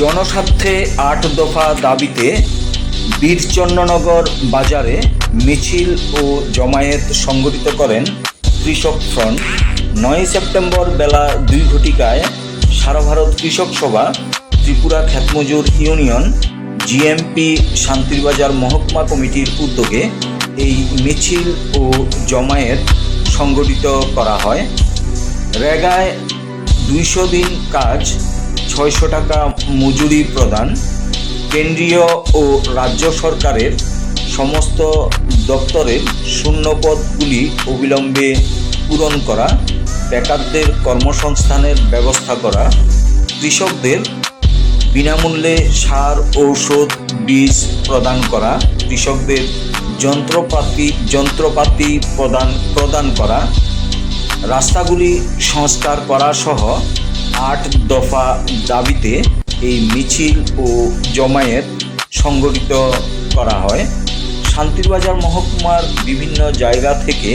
জনস্বার্থে আট দফা দাবিতে বীরচন্দ্রনগর বাজারে মিছিল ও জমায়েত সংগঠিত করেন কৃষক ফ্রন্ট। নয় সেপ্টেম্বর বেলা দুই ঘটিকায় সারা ভারত কৃষক সভা, ত্রিপুরা খ্যাতমজুর ইউনিয়ন, জিএমপি শান্তিরবাজার মহকুমা কমিটির উদ্যোগে এই মিছিল ও জমায়েত সংগঠিত করা হয়। রেগায় দুইশো দিন কাজ ছয়শো টাকা মজুরি প্রদান। কেন্দ্রীয় ও রাজ্য সরকারের সমস্ত দপ্তরের শূন্যপদগুলি অবিলম্বে পূরণ করা, বেকারদের কর্মসংস্থানের ব্যবস্থা করা, কৃষকদের বিনামূল্যে সার, ঔষধ, বীজ প্রদান করা, কৃষকদের যন্ত্রপাতি যন্ত্রপাতি প্রদান প্রদান করা, রাস্তাগুলি সংস্কার করা সহ আট দফা দাবিতে এই মিছিল ও জমায়েত সংগঠিত করা হয়। শান্তিরবাজার মহকুমার বিভিন্ন জায়গা থেকে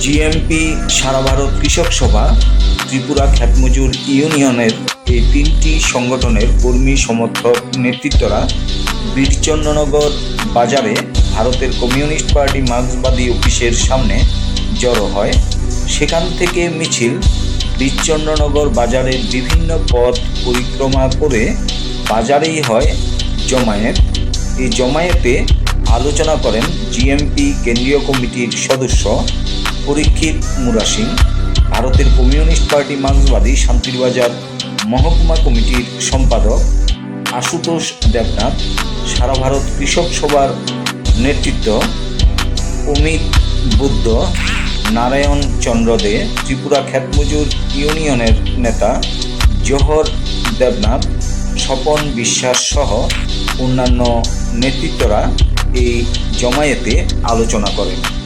জিএমপি সারা ভারত কৃষক সভা, ত্রিপুরা খ্যাতমজুর ইউনিয়নের এই তিনটি সংগঠনের কর্মী সমর্থক নেতৃত্বরা বীরচন্দ্রনগর বাজারে ভারতের কমিউনিস্ট পার্টি মার্ক্সবাদী অফিসের সামনে জড়ো হয়। সেখান থেকে মিছিল বীরচন্দ্রনগর বাজারের বিভিন্ন পথ পরিক্রমা করে বাজারেই হয় জমায়েত। এই জমায়েতে আলোচনা করেন জিএমপি কেন্দ্রীয় কমিটির সদস্য পরীক্ষিত মুরাসিং ভারতের কমিউনিস্ট পার্টি মার্ক্সবাদী শান্তিরবাজার মহকুমা কমিটির সম্পাদক আশুতোষ দেবনাথ, সারা ভারত কৃষক সভার নেতৃত্ব অমিত বুদ্ধ নারায়ণ চন্দ্র দে, ত্রিপুরা খ্যাতমজুর ইউনিয়নের নেতা জোহর দেবনাথ, স্বপন বিশ্বাস সহ অন্যান্য নেতৃত্বরা এই জমায়েতে আলোচনা করেন।